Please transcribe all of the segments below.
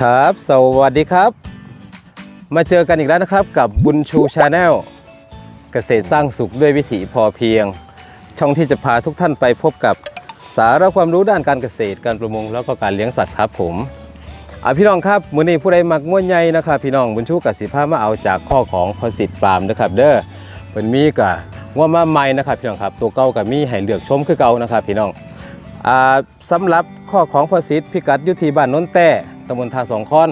ครับ สวัสดีครับ มาเจอกันอีกแล้วนะครับกับบุญชูชาแนลเกษตรสร้างสุขด้วยวิถีพอเพียง ช่องที่จะพาทุกท่านไปพบกับสาระความรู้ด้านการเกษตรการประมงแล้วก็การเลี้ยงสัตว์ครับผมอะพี่น้องครับมื้อนี้ผู้ใดมักง่วนใหญ่นะครับพี่น้องบุญชูกับสิพามาเอาจากข้อของพสิทธิ์ฟาร์มนะครับ เด้อเป็นมีกับง่วมาใหม่นะครับพี่น้องครับตัวเก่ากับมีให้เลือกชมคือเก่านะครับพี่น้องอ่าสำหรับข้อของพสิทธิ์พิกัดอยุทีบ้านโนนแต้ ตำบลทาสองคอน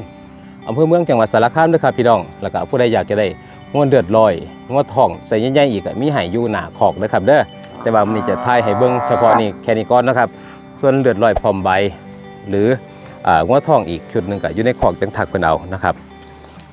อำเภอเมืองจังหวัดสารคามด้วยครับพี่น้อง แล้วก็ผู้ใดอยากจะได้งวดเดือดลอยงวดทองใส่ใหญ่ๆอีกมีหายอยู่หนาขอกนะครับเด้อแต่ว่ามันจะทายให้เบิ้งเฉพาะนี่แค่นี้ก่อนนะครับ ส่วนเดือดลอยพร้อมใบ หรืออ่างวดทองอีกชุดหนึ่งก็อยู่ในขอกจังถักเป็นเอานะครับ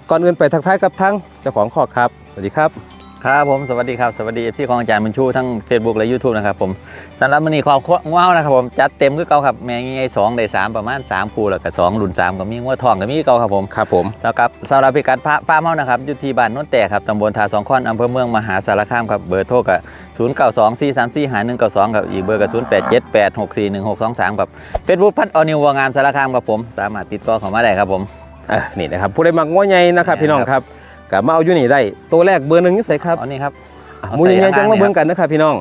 ก่อนอื่นไปทักทายกับทั้งเจ้าของขอกครับสวัสดีครับ ครับผมสวัสดีครับสวัสดีเอฟซีของอาจารย์บุญชูทั้ง Facebook และ YouTube นะครับผมสำหรับมันนี้ความว้าวนะครับผมจัดเต็มคือเก่าครับแม่งไงสองได้สามประมาณ3คู่แล้วก็สองรุ่น3ก็มีงวดทองก็มีคือเก่าครับผมครับผมแล้วครับสำหรับพิกัดพระฟาร์มเฮานะครับอยู่ที่บ้านโน้นแต่ครับตำบลทาสองคอนอำเภอเมืองมหาสารคามครับเบอร์โทรก็0 9 2 4 3 4หา1 9 2ครับอีกเบอร์ก็0 8 7 8 6 4 1 6 2 3ครับเฟซบุ๊กพัดออนิววงามสารคามครับผม สามารถติดต่อเข้ามาได้ครับผมอะนี่นะครับผู้ใดมักง่วใหญ่นะครับนี่พี่น้องครับครับ กับมาเอาอยู่นี่ได้ตัวแรกเบอร์หนึ่งนี่ใส่ครับเอานี่ครับอะเอาหมูใหญ่ๆใส่จังมาข้างๆเบิ่งกันนะครับพี่น้อง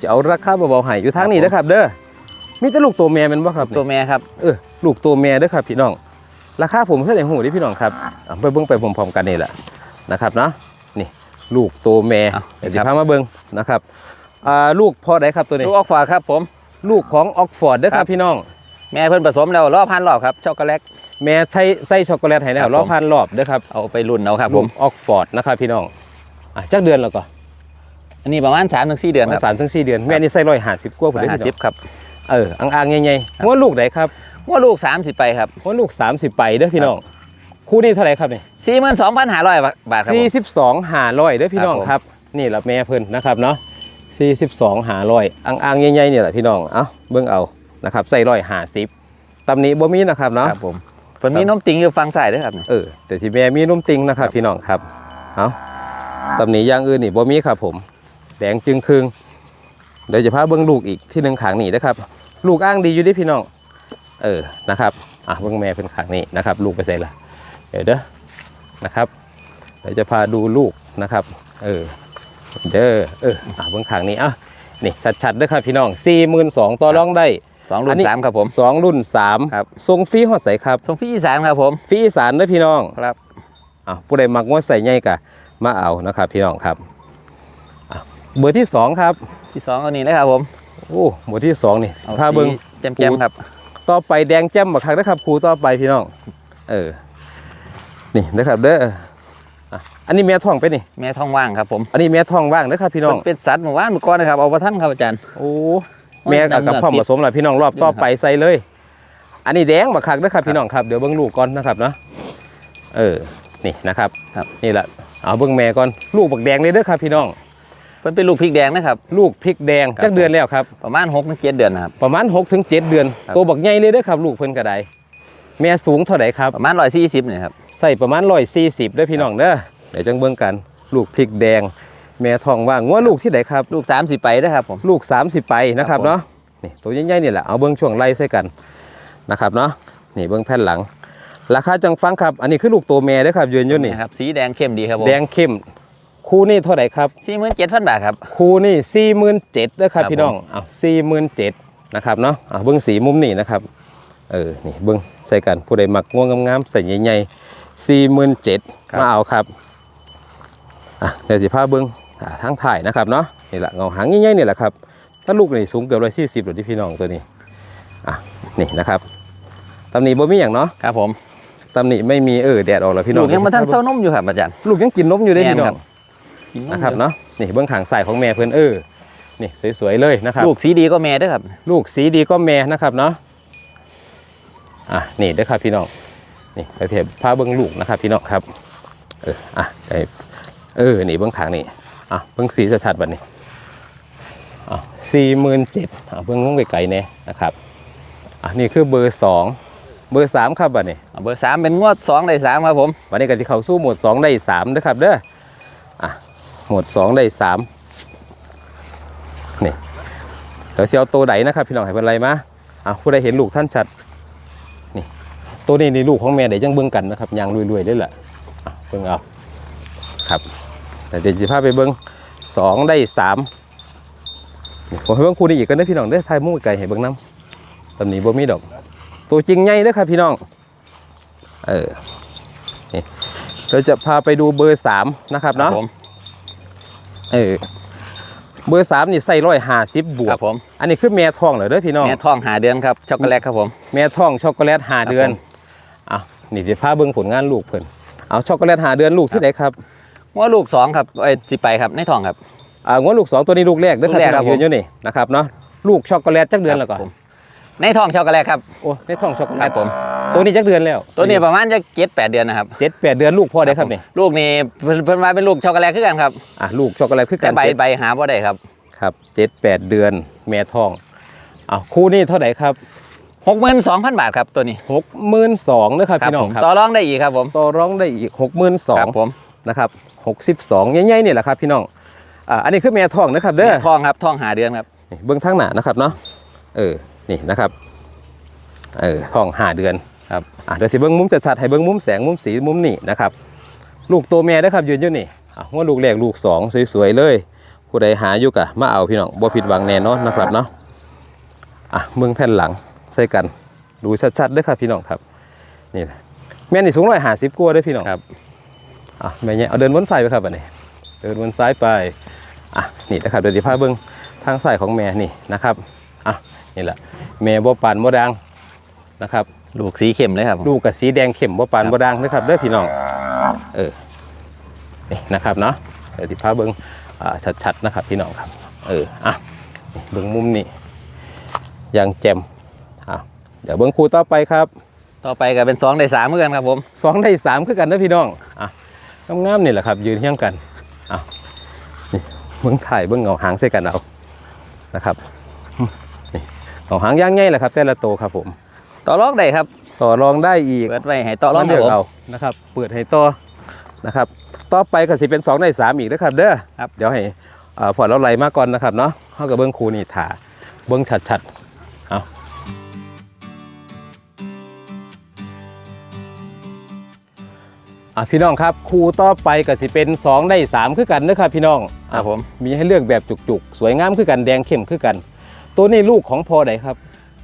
จะเอาราคาเบาๆให้อยู่ทางนี้ครับผมนะครับ เด้อมีแต่ลูกตัวแม่แมันบ่ครับตัวแม่ครับเออลูกตัวแม่เด้อครับพี่น้อง ราคาผมเท่าไหร่หูดิพี่น้องครับอะไปเบิ่งไปพร้อมๆกันนี่แหละนะครับเนาะนี่ลูกตัวแม่เอาเดี๋ยวจะพามาเบิ่งนะครับอ่าลูกพ่อใดครับตัวนี้ลูกออกฟอร์ดครับผมลูกของออกฟอร์ดเด้อคครัรับบพี่น้อง แม่เพิ่นผสมแล้วรอบพันรอบครับช็อกโกแลตแม่ใส่ใส่ช็อกโกแลตให้แล้วครับรอบผมพันรอบเด้อครับเอาไปรุ่นเอาครับผลูมกออกฟอร์ดนะครับพี่น้องอะจักเดือนแล้วก็อันนี้ประมาณ3าถึงสเดือนมาครับสามถึงสี่เดือนแม่นี่ใส่ร้อยห้าสิบกว่าผมได้ห้าพี่น้สิอบงครับเอออ่างๆใหญ่ๆว่าลูกไหนครับว่าลูก 30 ไปครับว่าลูก 30 ไปเด้อพี่น้องคู่นี้เท่าไหร่ครับนี่สี่หมื่นสองพันห้าร้อยบาทครับผมสี่สิบสองหาร้อยเด้อพี่น้องครับผมครับนี่ละแม่เพิ่นนะครับเนาะสี่สิบสองหาร้อยอ่างๆใหญ่ๆเนี่ยแหละพี่น้องเอาเบิ่งเอา นะครับใส่ร้อยหาสิบตำหนี้บ่มีนะครับเนาะครับผมเพิ่นมีนมติงอยู่ฟังใส่ด้วยครับเออแต่ที่แม่มีนุ่มติงนะครับ พี่น้องครับเอาตำหนี้อย่างอื่นนี่บ่มีครับ ผมแดงจึงครึ่งเดี๋ยวจะพาเบิ่งลูกอีกที่หนึ่งขางนี่นะครับ ลูกอ้างดีอยู่เดิพี่น้อง เออนะครับอะเบิ่งแม่เป็นขางนี้นะครับ ลูกไปใส่ละเดี๋ยวเด้อนะครับเดี๋ยวจะพาดูลูกนะครับ เออเด้อเอออะเบิ่งขางนี้อะนี่ชัดๆเด้อครับพี่น้อง42,000ต่อรองได้ สองรุ่อันนนี้สามครับผมสองรุ่นสามครับทรงฟรีฮอดใสครับส่งฟรีอีสานครับผมฟรีอีสานเด้อพี่น้องครับอะผู้ใดมักงวดใส่ใหญ่กะมาเอานะครับ พี่น้องครับอะเบอร์ที่สองครับที่สองเอานี้เลยครับผมโอ้เบอร์ที่สองนี่เอาพาเบิ้งแจ่มแจ่มๆครับ ต่อไปแดงแจ่มบักคักนะครับครูต่อไปพี่น้อง เออนี่นะครับเด้ออะอันนี้แม่ท้องไปนี่แม่ท้องว่างครับผม อันนี้แม่ท้องว่างนะครับพี่น้องเพิ่นเป็นสัตว์หมู่บ้านเมื่อก่อนนะครับ เอาประท่านครับอาจารย์ โอ้ แม่กับกับพ่อผสมแล้วพี่น้องรอบต่อไปใส่เลย อันนี้แดงบักคักนะครับพี่น้องครับเดี๋ยวเบิ้งลูกก่อนนะครับเนาะเออนี่นะครับครับนี่แหละเอาเบิ้งแม่ก่อนลูกบักแดงเลยเด้อครับพี่น้องเพิ่นเป็นลูกพริกแดงนะครับลูกพริกแดงครับจักเดือนแล้วครับประมาณ6ถึง7เดือนนะครับประมาณ6ถึง7เดือนครับตัวบักใหญ่เลยเด้อครับ ลูกเพิ่นกระไดแม่สูงเท่าไหร่ครับประมาณ140นี่ครับใส่ประมาณ140เด้อพี่น้องเด้อเดี๋ยวจังเบิ่งกัน ลูกพริกแดง แม่ทองว่างงัวลูกที่ไหนครับ ลูก30ไปนะครับผม ลูก30ไปนะครับครับผมเนาะนี่ตัวใหญ่ๆนี่แหละเอาเบิ่งช่วงไล่ใส่กันนะครับเนาะนี่เบิ่งแผ่นหลัง ราคาจังฟังครับ อันนี้คือลูกตัวแม่เด้อครับยืนอยู่นี่ครับสีแดงเข้มดีครับผมแดงเข้มคู่นี่เท่าไหร่ครับ47,000บาทครับคู่นี่สี่หมื่นเจ็ดนะครับครับพี่น้องอ้าวสี่หมื่นเจ็ดนะครับเนาะอ่าเบิ้งสีมุมนี่นะครับเออนี่เบิ้งใส่กันผู้ใดมักง่วงงามๆใส่ใหญ่ๆสี่หมื่นเจ็ดมาเอาครับอะเดี๋ยวสิพาเบิ้งอ่า ทางถ่ายนะครับเนาะนี่แหละเงาหางใหญ่ๆนี่แหละครับถ้าลูกนี่สูงเกือบร้อยสี่สิบหรือที่พี่น้องตัวนี้อะนี่นะครับตำหนิบ่มีอย่างเนาะครับผมตำหนิไม่มีเออแดดออกแล้วพี่น้อลูงกยังมาท่านเซานมอยู่ครับอาจารย์ลูกยังกินนมอยู่เด้แม่นพี่น้ครัองบกินมนะครับอยู่เนาะนี่เบื้องขางใส่ของแม่เพื่อนเออนี่สวยๆเลยนะครับลูกสีดีก็แม่ด้วยครับ ลูกสีดีก็แม่นะครับเนาะอะนี่เด้อครับพี่น้องนี่ไปเทียบพาเบิ้งลูกนะครับพี่น้องครับเอออะไอ้เออนี่เบิ้งขางนี่ อะเบิ้งสีชัดๆบัดนี้อะสี่หมื่นเจ็ดอะเบิ้งงงไกลๆเนี่ยนะครับอะนี่คือเบอร์สองเบอร์สามครับบัดนี้เบอร์สามเป็นงวดสองได้สามครับผมวันนี้ก็ที่เขาสู้หมวดสองได้สามนะครับเด้ออะหมวดสองได้สามนี่เดี๋ยวสิเที่ยวตัวใดนะครับพี่น้องให้เป็นไรมาอะผู้ใดเห็นลูกท่านชัดนี่ตัวนี้ในลูกของแม่เดี๋ยวจังเบิ่งกันนะครับยางรวยๆได้แหละอะเบิ่งเอาครับ แต่เดี๋ยวจะพาไปเบิ่งสองได้สามนี่ผมให้เบิ่งคู่นี้อีกกันนะพี่น้องเด้อทายมุ่งไก่ให้เบิ่งน้ำตำหนี้บ่มีดอก ตัวจริงใหญ่เด้อครับพี่น้อง เออนี่เราจะพาไปดูเบอร์สามนะครับครัเนาะบผมเออเบอร์สามนี่ใส่ร้อยห้าสิบบวคกรับผมอันนี้คือแม่ทองเหรอเด้อพี่น้องแม่ท้องหาเดือนครับช็อกโกแลตครับผมแม่ทองช็อกโกแลตหาเดือนผมอะนี่เดี๋ยวพาเบิ่งผลงานลูกเพิ่นเอาช็อกโกแลตหาเดือนลูกที่ไหนครับ ว่าลูกสองครับเอ้ยสิไปครับในท้องครับ อ่างวดลูกสองตัวนี้ลูกแรกเด้อครับลูกแรกครับพี่น้องยืนอยู่นี่นะครับเนาะลูกช็อกโกแลตจักเดือนแล้วก่อนครับผมในท้องช็อกโกแลตครับโอ้ในท้องช็อกโกแลครัตบผม ตัวนี้จักเดือนแล้วตัวนี้ประมาณจะเจ็ดแปดเดือนนะครับเจ็ดแปดเดือนลูกพ่อได้ครับนี่ลูกนี่เพิ่นเพิ่นว่าเป็นลูกช็อกโกแลตคือกันครับอะลูกช็อกโกแลตคือกัแต่นใบเจ็ดใบหาบ่ได้ครับครับเจ็ดแปดเดือนแม่ทองอะคู่นี้เท่าไหร่ครับหกหมื่นสองพันบาทครับตัวนี้หกหมื่นสองนะครับครับพี่น้อผงมครับ ต่อรองได้อีกครับผมต่อร้องได้อีกหกหมื่นสอคงรับผมนะครับ หกสิบสองใหญ่ๆนี่แหละครับพี่น้องอ่าอันนี้คือแม่ทองนะครับเด้อท้องครับท้องหาเดือนครับนี่เบื้องทางหน้านะครับเนาะเออนี่นะครับเออทองห้าเดือนครับอะเดี๋ยวสิเบื้องมุมจัดสัดให้เบื้องมุมแสงมุมสีมุมนี่นะครับลูกตัวแม่นะครับยืนอยู่นี่อะว่าลูกแรกลูกสองสวยๆเลย ผู้ใดหาอยู่กะมาเอาพี่น้องบ่ผิดหวังแน่นอนนะครับเนาะอะเมืองแผ่นหลังใส่กันดูชัดๆเด้วยครับพี่น้องครับนี่นะแม่นี่สูงร้อยห้าสิบกว่าเด้วยพี่น้องครับ อะแม่เนี่ยเอาเดินวนซ้ายไปครับอันนี้เดินวนซ้ายไปอะนี่นะครับเดินที่ผ้าเบิ้งทางซ้ายของแม่นี่นะครับอะนี่แหละแม่บ่ปานบ่ดังนะครับลูกสีเข้มเลยครับผมลูกกับสีแดงเข้มบ่ปานบ่ดังนะครับเด้อพี่น้องเออนี่นะครับเนาะเดินที่ผ้าเบิ้งอ่าชัดๆนะครับพี่น้องครับ เอออะนี่เบิ้งมุมนี่อย่างแจ่มอะเดี๋ยวเบิ้งคู่ต่อไปครับ ต่อไปก็เป็นสองได้สามเหมือนกันครับผมสองได้สามคือกันนะพี่น้องอะ งามๆนี่แหละครับ ยืนเที่ยงกันอะนี่เบิ้งถ่ายเบิ้งเงาหางใส่กันเอานะครับนี่เงาหางย่างง่ายแหละครับ แต่ละโตวครับผม ต่อรองได้ครับ ต่อรองได้อีกเปิดไว้ให้ต่อรองมาคเลืรัอบกผมเอานะครับ เปิดให้ต่อนะครับ ต่อไปก็สิเป็นสองได้สามอีกนะครับ เด้อครับเดี๋ยวให้อ่าพอเราไล่มาก่อนนะครับเนาะเขากับเบิ้งครูนี่ถ่าเบิ้งชัดๆเอา อะพี่น้องครับครูต่อไปก็สิเป็นสองได้สามคือกันนะครับพี่น้องครับผม มีให้เลือกแบบจุกๆ สวยงามคือกันแดงเข้มคือกัน ตัวนี้ลูกของพอใดครับ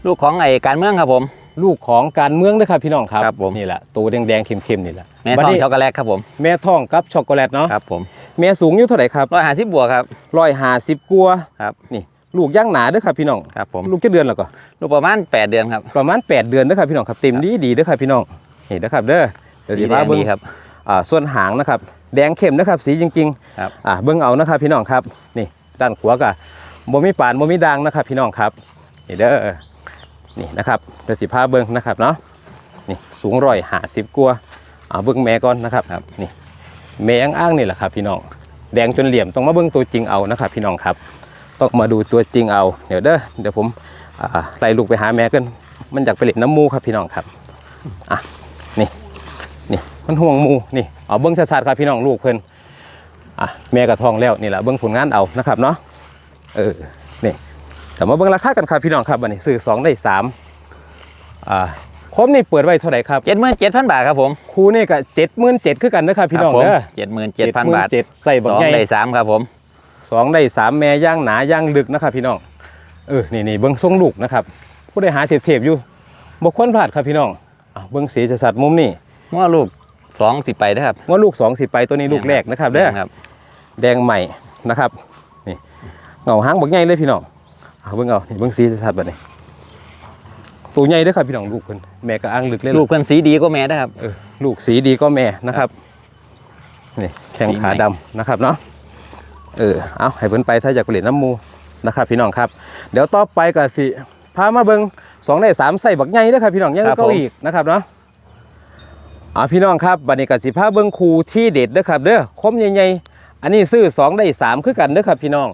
ลูกของไอ้การเมืองครับผม ลูกของการเมืองนะครับพี่น้องครับครับผม นี่แหละตัวแดงๆเข้มๆนี่แหละแม่บัดท้องนี้ช็อกโกแลตครับผมแม่ท้องกับช็อกโกแลตเนาะครับผมแม่สูงอยู่เท่าไหร่ครับร้อยห้าสิบบวกครับร้อยห้าสิบกัวาครับนี่ ลูกย่างหนาเด้อครับพี่น้องครับผมลูกจะเดือนแล้วก็ ลูกประมาณแปดเดือนครับ ประมาณ 8 เดือนเด้อครับพี่น้องครับเต็มดีดีเด้อครับพี่น้องนี่เด้อครับเด้อ เดี๋ยวสีดีแดมางเบิ้งดีครับ อ่าส่วนหางนะครับ แดงเข้มนะครับ สีจริงครับ ๆอ่าเบิ้งเอานะครับ พี่น้องครับนี่ด้านขวากะบ่มีปานบ่มีด่างนะครับ พี่น้องครับนี่เด้อนี่นะครับเดี๋ยวสิพาเบิ้งนะครับเนาะนี่สูงร้อยห้าสิบกว่าอ่าเบิ้งแม่ก่อนนะครับครับ นี่แม่อ้างๆนี่แหละครับ พี่น้องแดงจนเหลี่ยมต้องมาเบิ้งตัวจริงเอานะครับ พี่น้องครับต้องมาดูตัวจริงเอาเดี๋ยวเด้อเดี๋ยวผมอ่าไล่ลูกไปหาแม่กันมันอยากไปเล่นน้ำมูครับพี่น้องครับอะนี่ นี่มันห่วงหมูนี่เอาเบิ้งชัดๆครับพี่น้องลูกเพิ่นอะแม่กระทองแล้วนี่แหละเบิ้งผลงานเอานะครับเนาะเออนี่แต่มาเบิ้งราคากันครับพี่น้องครับวันนี้ซื้อสองได้สามอ่าคมนี่เปิดไว้เท่าไหร่ครับเจ็ดหมื่นเจ็ดพันบาทครับผมครูนี่ก็เจ็ดหมื่นเจ็ดคือกันนะครับพี่น้องครับผมเด้อเจ็ดหมื่นเจ็ดพันบาทเจ็ดใส่สบักองใหญ่ได้สามครับผมสองได้สามแม่ย่างหนาย่างลึกนะครับพี่น้องเออนี่นี่เบิ้งทรงลูกนะครับผู้ใดหาเทียบๆอยู่บกควรพลาดครับพี่น้องอะเบิ้งสีจะสัตว์มุมนี่ ว่าลูกสองสิไปนะครับ ว่าลูกสองสิไปตัวนี้ลูกแรกนะครับเด้อครับแดงใหม่นะครับนี่เงาหางบักใหญ่เลยพี่น้องเอาเบิ้งเอานี่เบิ้งสีจะสัตว์แบบนี้ตัวใหญ่เด้อครับพี่น้องลูกเพิ่นแม่ก็อ้างลึกเลยล่ะลูกเพื่อนสีดีก็แม่นะครับเออลูกสีดีก็แม่นะครับนี่แข้งสีใหม่ขาดำนะครับเนาะเออเอาให้เพิ่นไปถ้าอยากไปเล่นน้ำหมูนะครับพี่น้องครับ เดี๋ยวต่อไปก็สิพามาเบิงสองได้สามใส่บักใหญ่เด้อครับพี่น้องยังเก้าอีกนะครับเนาะ อ่าพี่น้องครับบัดนี้ก็สิพาเบิงครูที่เด็ดเด้อครับเด้อคมใหญ่ๆอันนี้ซื้อสองได้สามคือกันเด้อครับพี่น้อง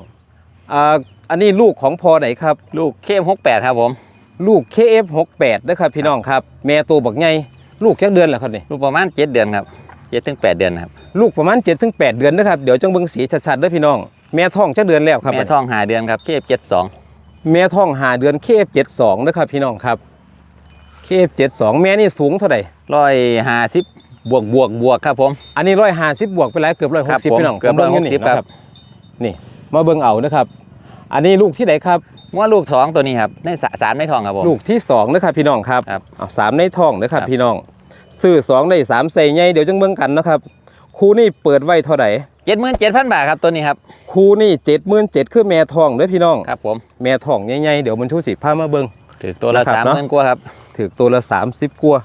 อ่าอันนี้ลูกของพอไหนครับ ลูกเข้มหกแปดครับผม ลูก KF68 เด้อครับพี่น้องครับแม่ตัวบักใหญ่ลูกแค่เดือนแล้วครับนี่ลูกประมาณเจ็ดเดือนครับเจ็ดถึงแปดเดือนครับ ลูกประมาณ7-8ถึง8เดือนนะครับเดี๋ยวจังเบิ่งสีชัดๆเด้อพี่น้อง แม่ท้องจะเดือนแล้วครับแม่ท้องหาเดือนครับเคฟเจ็ดสองแม่ท้องหาเดือนเคฟ72 นะครับพี่น้องครับเค KF72 แม่นี่สูงเท่าไหร่ร้อยห้าสิบบวกบวกบวกครับผม อันนี้150บวกไปแล้วเกือบครับ160ผมพี่น้องเกือบผมบิ่งยู่นี่160ครับนะนี่มาเบิ่งเอานะครับ อันนี้ลูกที่ไหนครับว่าลูกสองตัวนี้ครับในสาสามในทองครับผม ลูกที่2นะครับพี่น้องครับครับเอาสามในท้องนะครับครับพี่น้อง ซื้อสองได้สามใส่ใหญ่เดี๋ยวจังเบิ่งกันนะครับครูนี่เปิดไว้เท่าไหร่เจ็ดหมื่นเจ็ดพันบาทครับตัวนี้ครับครูนี่77,000คือแม่ทองเด้อพี่น้อง ครับผม แม่ทองใหญ่ๆเดี๋ยวมันชูสิพามาเบิ่งถือตัวละนะครับสามเนอะหมื่นกว่าครับ ถือตัวละ 30กว่า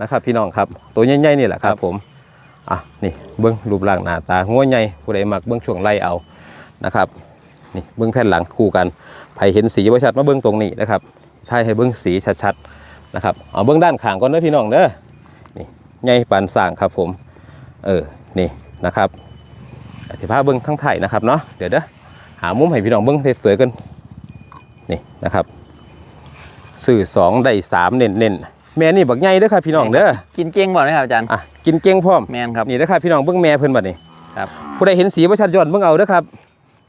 นะครับพี่น้องครับ ตัวใหญ่ๆนี่แหละครัครับบผมอะนี่เบิ้งรูปร่างหน้าตาหัวใหญ่ผู้ใดมักเบิ้งช่วงไล่เอานะครับนี่เบิ้งแผ่นหลังคู่กันใครเห็นสีบ่ชัดมาเบิ้งตรงนี้นะครับใช่ให้เบิ้งสีชัดๆนะครับเอาเบิ้งด้านข้างก่อนเด้อพี่น้องเด้อนี่ใหญ่ปานสร้างครับผมเออนี่นะครับอธิภาพเบิ้งทั้งไทยนะครับเนาะเดี๋ยวเด้อหามุมให้พี่น้องเบิ้งสวยๆกันนี่นะครับ สื่อสองได้สามเน้นเน้นๆแม่นี่บักใหญ่เด้อครับพี่น้องเด้อกินเก่งบ่นะครับอาจารย์อะกินเก่งพร้อมแมนครับนี่เด้อครับพี่น้องเบิ่งแม่เพิ่นบัดนี้ครับผู้ใดเห็นสีบ่ชัดย้อนเบิ่งเอาเด้อครับ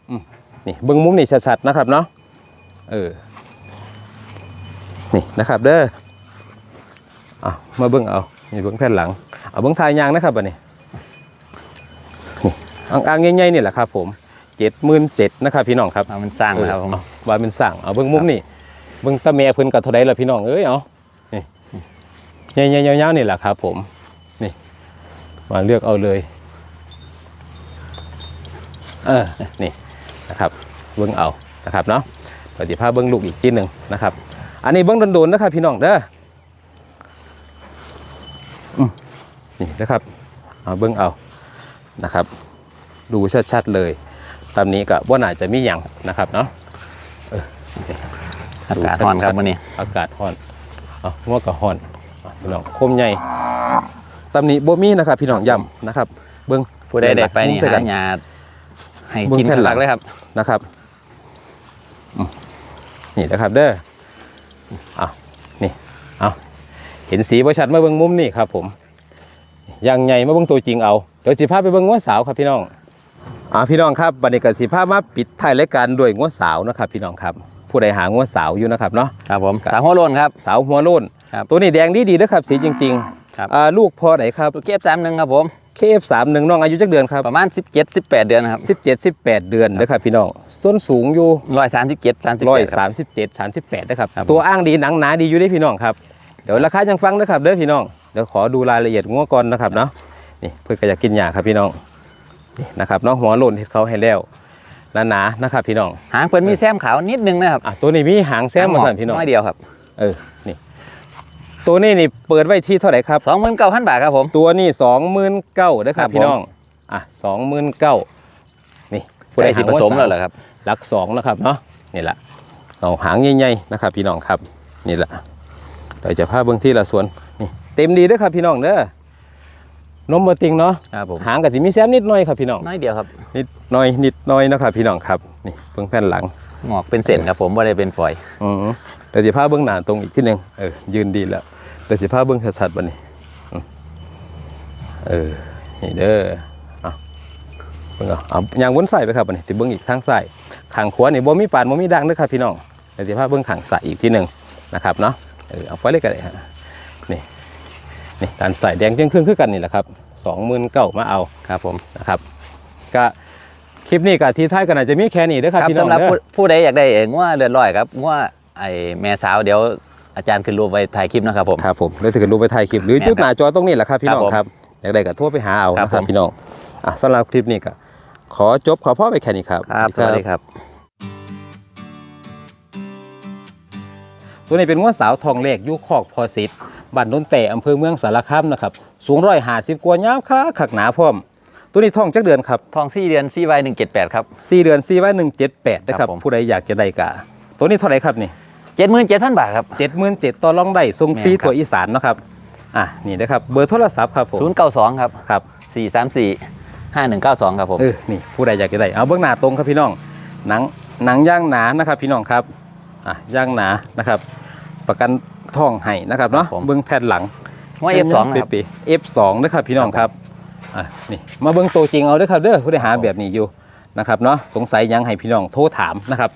อืมนี่เบิ่งมุมนี่ชัดๆนะครับเนาะเออนี่นะครับเด้ออะมาเบิ่งเอานี่เบิ่งแผ่นหลังเอาเบิ่งทายยางนะครับบัดนี้นี่อ่างๆใหญ่ๆนี่แหละครับผม77,000นะครับพี่น้องครับเอามันสร้างนะครับผมเออเอาว่าเป็นสั่งเอาเบิ่งมุมนี่ เบิ่งตาแม่เพิ่นกับเท่าใดล่ะพี่น้องเอ้ยเอานี่ยาวๆนี่แหละครับผมนี่มาเลือกเอาเลยเออนี่นะครับเบิ่งเอานะครับเนาะปฏิภาพเบิ่งลูกอีกทีหนึ่งนะครับ อันนี้เบิ่งโดนๆนะครับพี่น้องเด้อนี่นะครับเอาเบิ่งเอานะครับ ดูชัดๆเลย ตามนี้ก็ว่าน่าจะมีอย่างนะครับเนาะ อากาศร้อนครับวันนี้ อากาศร้อนเอางัวกับร้อนอะพี่น้องคมใหญ่ตำหนิบ่มีนะครับ พี่น้องย้ำนะครับ เบิ้งผู้ใดได้ไปนี่มุมใส่กัหานหยาให้เบิ่งกินแผ่นหลัหลังกเลยครับนะครับอืมนี่นะครับเด้อเอานี่เอาเห็นสีประชัดมาเบิ้งมุมนี่ครับ ผมยังไงมาเบิ้งตัวจริงเอาเดี๋ยวสิพาไปเบิ้งงัวสาวครับพี่น้องอ่าพี่น้องครับบัดนี้ก็สิพามาปิดท้ายรายการด้วยงัวสาวนะครับ พี่น้องครับ ผู้ใดหางัวสาวอยู่นะครับเนาะครับผมสามหัวโลนครับสาวหัวโล้นครับตัวนี้แดงดีดีๆนะครับสีจริงครับๆอ่าลูกพอไหนครับลูกเก็บสามหนึ่งครับผม KF31 น้องอายุจักเดือนครับประมาณ 17 18 เดือนครับ17 18 เดือนนะครับพี่น้องส้นสูงอยู่ร้อยสามสิบเจ็ดสามสิบร้อยคสารับมสิบเจ็ดสามสิบแปดนะครับครับตัวอ้างดีหนังหนาดีอยู่ได้พี่น้องครับเดี๋ยวราคายังฟังนะครับเด้อพี่น้องเดี๋ยวขอดูรายละเอียดงัวก่อนนะครับเนาะนี่เพื่อนก็อยากกินหญ้าครับพี่น้องนี่นะครับเนาะหัวโลนที่เขาให้แล้ว หนาๆนะครับพี่น้องหางเพิ่นมีแซมขาวนิดนึงนะครับอะตัวนี้มีหางแซมมาสั่นพี่น้องน้อยเดียวครับ เออนี่ตัวนี้นี่เปิดไว้ที่เท่าไหร่ครับสองหมื่นเก้าพันบาทครับผมตัวนี้สองหมื่นเก้านะคครัรับบพี่น้องอะสองหมื่นเก้านี่ผู้ใดสิผสมแล้วเหรอครับหลักสองนะครับเนาะนี่แหละเอาหางใหญ่ๆนะครับ พี่น้องครับนี่แหละเดี๋ยวจะพาเบื้องที่ละส่วนนี่เต็มดีเด้อครับพี่น้องเด้อ นมบติงเนาะครับผมหางกับสิมีแซมนิดหน่อยครับพี่น้องน้อยเดียวครับนิดหน่อยนิดหน่อยนะครับพี่น้องครับนี่เบื้องแผ่นหลังงอกเป็นเส้นครับผมไม่ได้เป็นฝอยอือเดี๋ยวจะพาเบื้องหน้าตรงอีกที่หนึ่งเออยืนดีแล้วเดี๋ยวจะพาเบื้องชัดๆบันนี้อืมเออนี่เด้อเอาเบิ่งเอาเอายางวนใส่ไปครับบันนี้ติเบื้องอีกทางใส่ขางขวานี่บ่มีปานบ่มีดังเด้อครับพี่น้องเดี๋ยวจะพาเบื้องขางใส่อีกที่หนึ่งนะครับเนาะเออเอาไปเลยก็ได้ฮะนี่ นี่การใส่แดงเจียงครึ่งคือกันนี่แหละครับสองหมื่นเก้ามาเอาครับผมนะครับก็คลิปนี้กับที่ท้ายก็น่าจะมีแค่นี้เด้อครับครับพี่น้องสำหรับเด้ผู้อผู้ใดอยากได้เอ่องัวเลือดลอยครับงัวไอแม่สาวเดี๋ยวอาจารย์ขึ้นรูปไว้ถ่ายคลิปนะครับผมครับผมแล้วถ้าเกิดรู้ไปถ่ายคลิปหรือแม่นจุดหน้าจอตรงนี้แหละครับพี่น้องครับผมครับอยากได้ก็โทรไปหาเอาครับนะครับผมพี่น้องอะสำหรับคลิปนี้ก็ขอจบขอพ่อไปแค่นี้ครับครับสวัสดีครับ ตัวนี้เป็นง้วสาวทองเลขยุคคอกพอสิทธิ์ บ้านโนนแต่อำเภอเมืองสารคามนะครับสูงร้อยห้าสิบกว่ายาวขาขักหนาพร้อม ตัวนี้ทองจักเดือนครับทองสี่เดือนสี่ใบหนึ่งเจ็ดแปดครับสี่เดือนสี่ไว้หนึ่งเจ็ดแปดนะครับครับผมผู้ใดอยากจะได้กะตัวนี้เท่าไหร่ครับนี่เจ็ดหมื่นเจ็ดพันบาทครับเจ็ดหมื่นเจ็ดต่อรองได้ทรงฟรีแม่นครับตัวอีสานเนาะครับอะนี่นะครับเบอร์โทรศัพท์ครับผมศูนย์เก้าสองครับครับสี่สามสี่ห้าหนึ่งเก้าสองครับผมเออนี่ผู้ใดอยากจะได้เอาเบื้องหน้าตรงครับพี่น้องหนังหนังย่างหนานะครับพี่น้องครับอะย่างหนานะครับ ประกัน ท่องให้นะครับเนาะครับผม เบื้องแผ่นหลังงัวเอฟสองครับเป๊ะๆ F2 นะครับพี่น้องครับอะนี่มาเบื้องตัวจริงเอาเด้อครับเด้อผู้ใดหาแบบนี้อยู่นะครับเนาะสงสัยยังให้พี่น้องโทรถามนะครับ